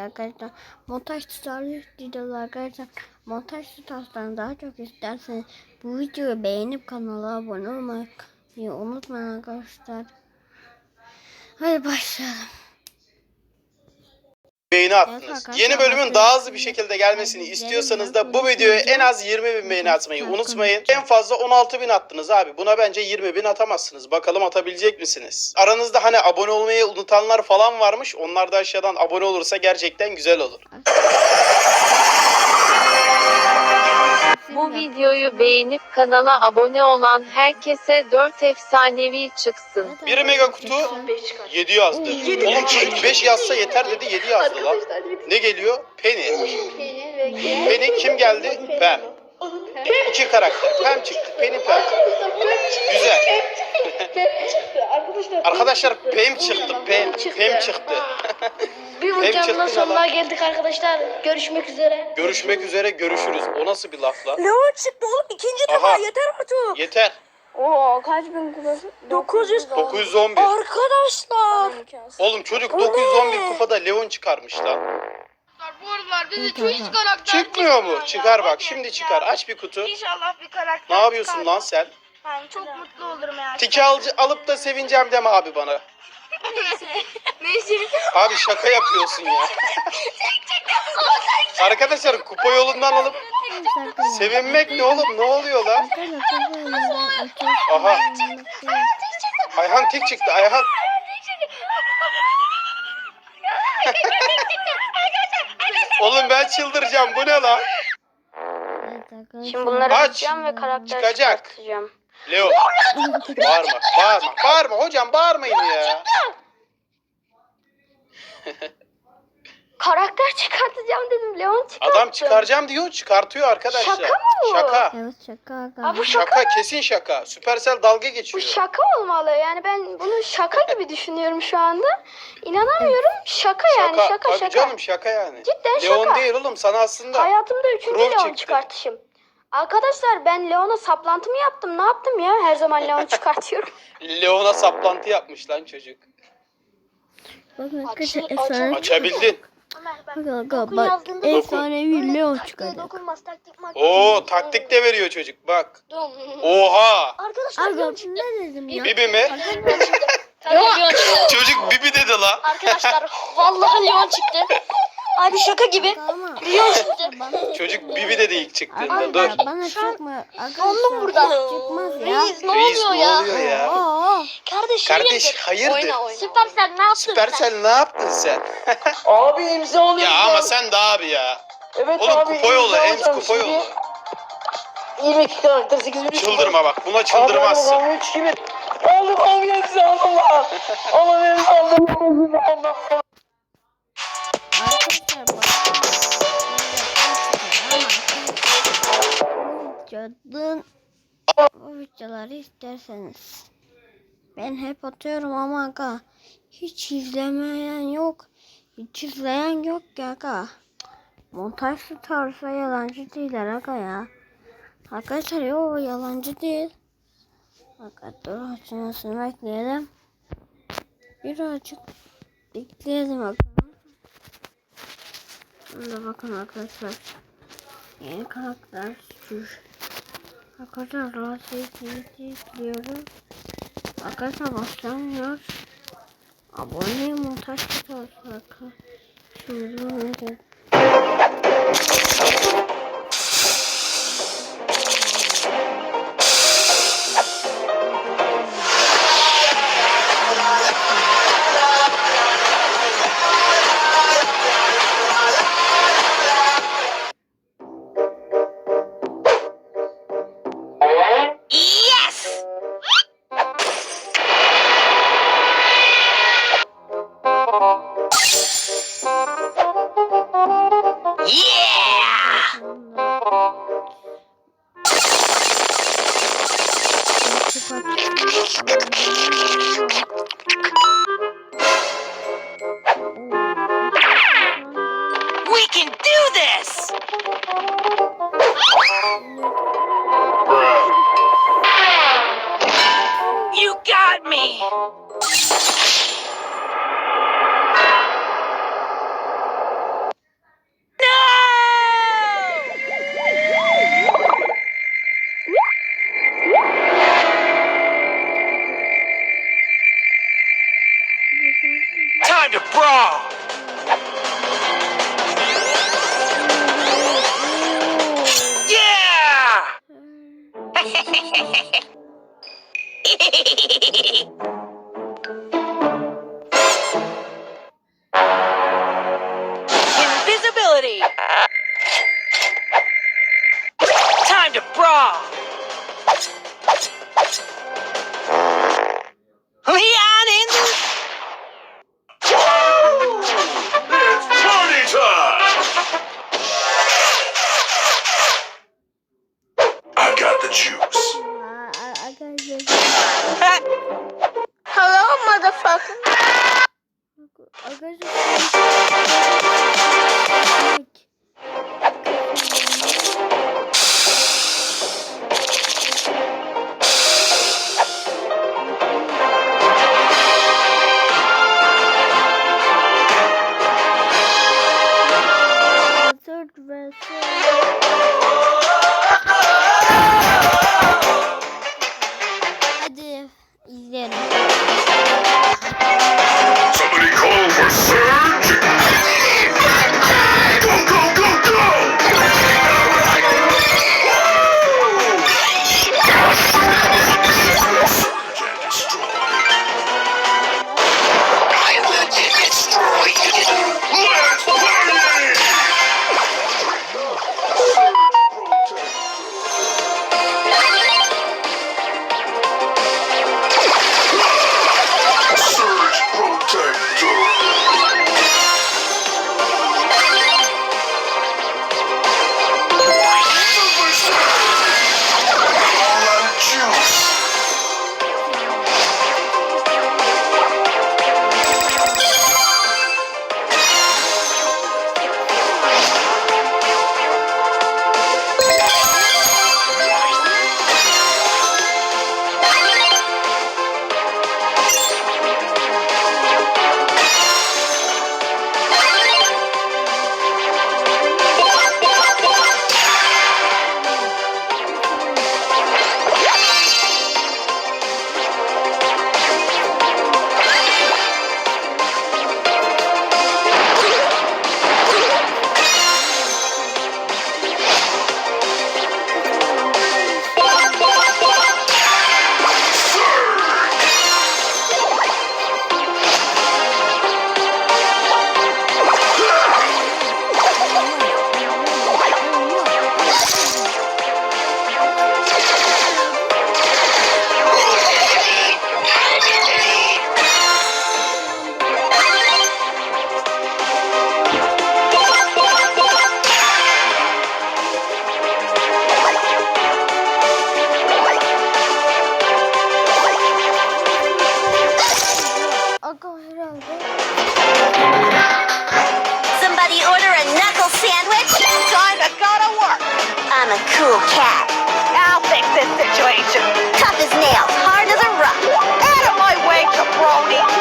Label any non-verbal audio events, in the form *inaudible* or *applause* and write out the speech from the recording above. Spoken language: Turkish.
arkadaşlar. Montaj tutarlı videolar arkadaşlar. Montaj tutarsan daha çok isterseniz bu videoyu beğenip kanala abone olmayı unutmayın arkadaşlar. Hadi başlayalım. Beğeni attınız. Yeni bölümün daha hızlı bir şekilde gelmesini istiyorsanız da bu videoya en az 20 bin beğeni atmayı unutmayın. En fazla 16 bin attınız abi. Buna bence 20 bin atamazsınız. Bakalım atabilecek misiniz? Aranızda hani abone olmayı unutanlar falan varmış. Onlar da aşağıdan abone olursa gerçekten güzel olur. Bu videoyu beğenip kanala abone olan herkese 4 efsanevi çıksın. Biri mega kutu 7 yazdı. Oğlum çocuk 5 yazsa yeter dedi 7 yazdı lan. Ne geliyor? Penny. Penny kim geldi? Pam. İki karakter. Pam çıktı. Penny Pam. Güzel. Arkadaşlar, Arkadaşlar Pam çıktı. Pam. Pam çıktı. *laughs* Bir Hem çıktı videonun ne sonuna geldik arkadaşlar. Görüşmek üzere. Görüşmek üzere görüşürüz. O nasıl bir laf lan? Leon çıktı oğlum ikinci defa Aha. yeter artık. Yeter. Oo kaç bin kupası? 900. 911. Arkadaşlar. Oğlum çocuk 911 kupada Leon çıkarmış lan. Bu aralar bizi Evet, çok hiç evet. karakter Çıkmıyor mu? çıkmıyor Çıkar ya. bak. Şimdi çıkar. Aç bir kutu. İnşallah bir karakter Ne yapıyorsun çıkar. lan sen? Ben çok mutlu olurum ya. Tiki alıcı alıp da sevineceğim deme abi bana. *laughs* Neyse. Abi şaka yapıyorsun ya. *laughs* Arkadaşlar kupa yolundan alıp sevinmek ne oğlum? Ne oluyor lan? Aha. Ayhan tek çıktı. Ayhan. *laughs* Oğlum ben çıldıracağım. Bu ne lan? Şimdi bunları Aç. açacağım ve karakter Çıkacak. çıkartacağım. Leo. Bağırma. Bağırma. Bağırma. Hocam bağırmayın ya. Karakter çıkartacağım dedim. Leon çıkarttım. Adam çıkaracağım diyor. Çıkartıyor arkadaşlar. Şaka mı bu? Şaka. Evet şaka Aa, bu şaka. Şaka kesin şaka. Süpersel dalga Bu geçiyor. şaka olmalı. Yani ben bunu şaka *laughs* gibi düşünüyorum şu anda. İnanamıyorum. Şaka yani. Şaka Tabii şaka. canım şaka yani. Cidden Leon şaka. değil oğlum sana aslında. Hayatımda üçüncü Leon çıktı. çıkartışım. Arkadaşlar ben Leon'a saplantı mı yaptım? Ne yaptım ya? Her zaman Leon *laughs* çıkartıyorum. Leon'a saplantı yapmış lan çocuk. Bakın Açın, arkadaşlar açın. efsane. Açabildin. Bak bak bak efsanevi Leo çıkacak. Dokunmaz taktik maktik. Oo taktik de veriyor çocuk bak. Oha. Arkadaşlar Leon çıktı. ne dedim ya? Bibi mi? Leon çıktı. Çocuk Bibi dedi la. Arkadaşlar vallahi Leon çıktı. *laughs* Abi şaka gibi. Bana Çocuk Bibi dedi ilk çıktığında. Abi Dur. bana çıkma. Dondum burada. Çıkmaz ya. Reis ne Reis oluyor ne ya? oluyor ya? Oo. Kardeş, Kardeş hayırdır? Süpersel ne yaptın sen? Süpersel ne yaptın sen? *laughs* Abi imza alıyorum. Ya ama sen de abi ya. Evet Oğlum abi, kupa yolu, imza en alacağım kupa şimdi. yolu. 22 karakter 8 bin. Çıldırma bak buna Abi çıldırmazsın. abi 3 gibi. Aldım abi imza Allah. Allah imza aldım. Allah. Videonun bu videoları isterseniz ben hep atıyorum ama aga hiç izlemeyen yok. Hiç izleyen yok ya aga. Montaj tutarsa yalancı değiller aga ya. Arkadaşlar yok yalancı değil. Aga dur açılmasını bekleyelim. Birazcık bekleyelim bakalım. Şimdi bakın arkadaşlar. Yeni karakter sür. Arkadaşlar rahatsızlığı ekliyorum. Arkadaşlar başlamıyor. Abone montaj tutarsa Şimdi bunu Time to brawl! Yeah! Invisibility! *laughs* Time to brawl! A sandwich? Kinda gotta work. I'm a cool cat. I'll fix this situation. Tough as nails, hard as a rock. Out of my way, caproni.